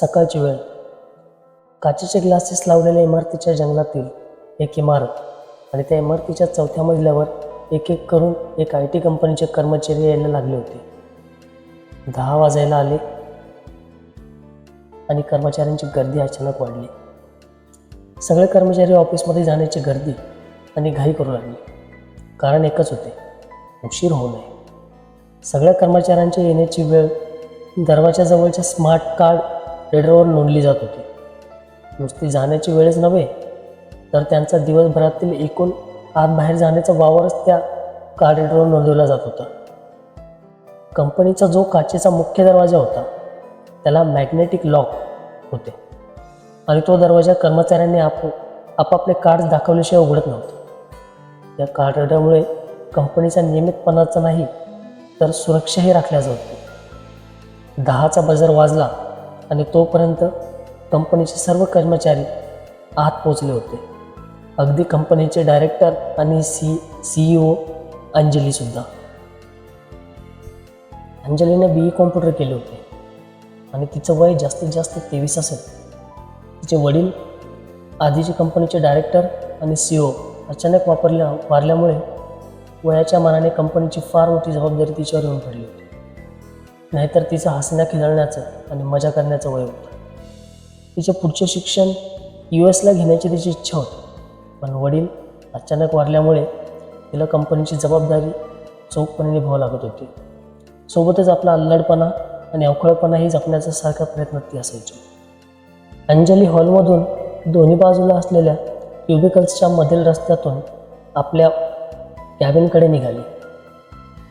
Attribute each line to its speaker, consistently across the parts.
Speaker 1: सकाळची वेळ. काचेचे ग्लासेस लावलेल्या इमारतीच्या जंगलातील एक इमारत आणि त्या इमारतीच्या चौथ्या मजल्यावर एक एक करून एक आय टी कंपनीचे कर्मचारी यायला लागले होते. दहा वाजायला आले आणि कर्मचाऱ्यांची गर्दी अचानक वाढली. सगळे कर्मचारी ऑफिसमध्ये जाण्याची गर्दी आणि घाई करू लागली. कारण एकच होते उशीर होऊ नये. सगळ्या कर्मचाऱ्यांच्या येण्याची वेळ दरवाजाजवळच्या स्मार्ट कार्ड रेडरवर नोंदली जात होती. नुसती जाण्याची वेळच नव्हे तर त्यांचा दिवसभरातील एकूण आत बाहेर जाण्याचा वावरच त्या कार्ड रेडरवर नोंदवला जात होता. कंपनीचा जो काचेचा मुख्य दरवाजा होता त्याला मॅग्नेटिक लॉक होते. आणि तो दरवाजा कर्मचाऱ्यांनी आप आपापले कार्ड दाखवल्याशिवाय उघडत नव्हते. या कार्ड रेडरमुळे कंपनीचा नियमितपणाचा नाही तर सुरक्षाही राखल्या जाते दहाचा बजर वाजला आणि तोपर्यंत कंपनीचे सर्व कर्मचारी आत पोचले होते. अगदी कंपनीचे डायरेक्टर आणि सी सीईओ अंजलीसुद्धा अंजलीने बी ई कॉम्प्युटर केले होते. आणि तिचं वय जास्तीत जास्त तेवीस असेल. तिचे वडील आधीचे कंपनीचे डायरेक्टर आणि सी ओ अचानक वापरल्या वारल्यामुळे वयाच्या मानाने कंपनीची फार मोठी जबाबदारी तिच्यावर येऊन पडली होती. नाहीतर तिचं हसण्या खिलळण्याचं आणि मजा करण्याचं वय होतं. तिचे पुढचे शिक्षण यू एसला घेण्याची तिची इच्छा होती. पण वडील अचानक वारल्यामुळे तिला कंपनीची जबाबदारी चोखपणे निभावं लागत होती. सोबतच आपला अल्लडपणा आणि अवखळपणाही जपण्याचा सारखा प्रयत्न ती असायची. अंजली हॉलमधून दोन्ही बाजूला असलेल्या क्युबिकल्सच्या मधील रस्त्यातून आपल्या कॅबिनकडे निघाली.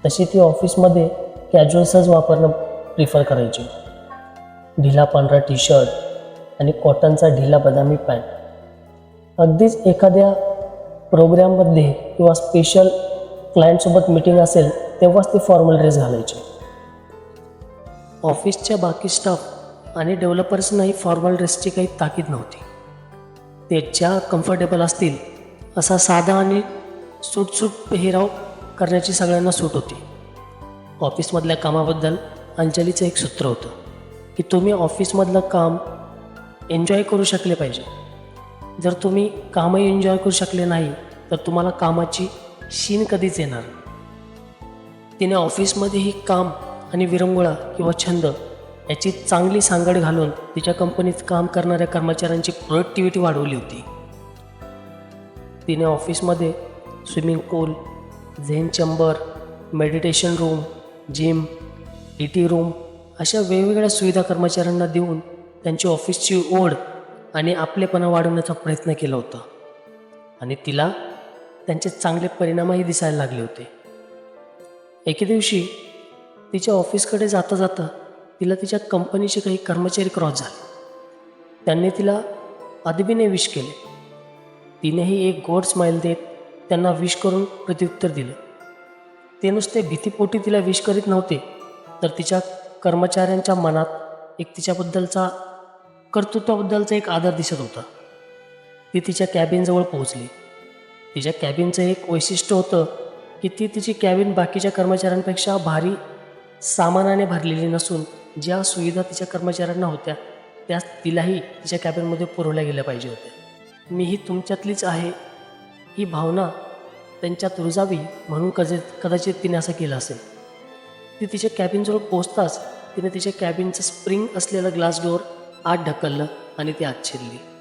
Speaker 1: तशी ती ऑफिसमध्ये कॅज्युअल्सच वापरणं प्रिफर करायचे. ढिला पांढरा टी शर्ट आणि कॉटनचा ढिला बदामी पॅन्ट अगदीच एखाद्या प्रोग्रॅममध्ये किंवा स्पेशल क्लायंटसोबत मीटिंग असेल तेव्हाच ते फॉर्मल ड्रेस घालायचे. ऑफिसच्या बाकी स्टाफ आणि डेव्हलपर्सनाही फॉर्मल ड्रेसची काही ताकीद नव्हती. ते ज्या कम्फर्टेबल असतील असा साधा आणि सुटसूट पेहराव करण्याची सगळ्यांना सूट होती. ऑफिसमधल्या कामाबद्दल अंजलीचं एक सूत्र होतं की तुम्ही ऑफिसमधलं काम एन्जॉय करू शकले पाहिजे. जर तुम्ही कामही एन्जॉय करू शकले नाही तर तुम्हाला कामाची शीन कधीच येणार तिने ऑफिसमध्येही काम आणि विरंगुळा किंवा छंद याची चांगली सांगड घालून तिच्या कंपनीत काम करणाऱ्या कर्मचाऱ्यांची प्रोडक्टिव्हिटी वाढवली होती. तिने ऑफिसमध्ये swimming pool zen chamber meditation room gym T T room अशा वेगवेगळ्या सुविधा कर्मचाऱ्यांना देऊन त्यांची ऑफिसची ओढ आणि आपलेपणा वाढवण्याचा प्रयत्न केला होता. आणि तिला त्यांचे चांगले परिणामही दिसायला लागले होते. एके दिवशी तिच्या ऑफिसकडे जाता जाता तिला तिच्या कंपनीचे काही कर्मचारी क्रॉस झाले. त्यांनी तिला अदबीने विश केले. तिनेही एक गोड स्माईल देत त्यांना विश करून प्रत्युत्तर दिलं. ते नुसते भीतीपोटी तिला विष करीत नव्हते तर तिच्या कर्मचाऱ्यांच्या मनात एक तिच्याबद्दलचा कर्तृत्वाबद्दलचा एक आदर दिसत होता. ती तिच्या कॅबिनजवळ पोहोचली. तिच्या कॅबिनचं एक वैशिष्ट्य होतं की ती तिची कॅबिन बाकीच्या कर्मचाऱ्यांपेक्षा भारी सामानाने भरलेली नसून ज्या सुविधा तिच्या कर्मचाऱ्यांना होत्या त्या तिलाही तिच्या कॅबिनमध्ये पुरवल्या गेल्या पाहिजे होत्या. मीही तुमच्यातलीच आहे ही भावना त्यांच्यात रुजावी म्हणून कजे कदाचित तिने असं केलं असेल. ती तिच्या कॅबिनजवळ पोचताच तिने तिच्या कॅबिनचं स्प्रिंग असलेलं ग्लास डोअर आत ढकललं आणि ती आत शिरली.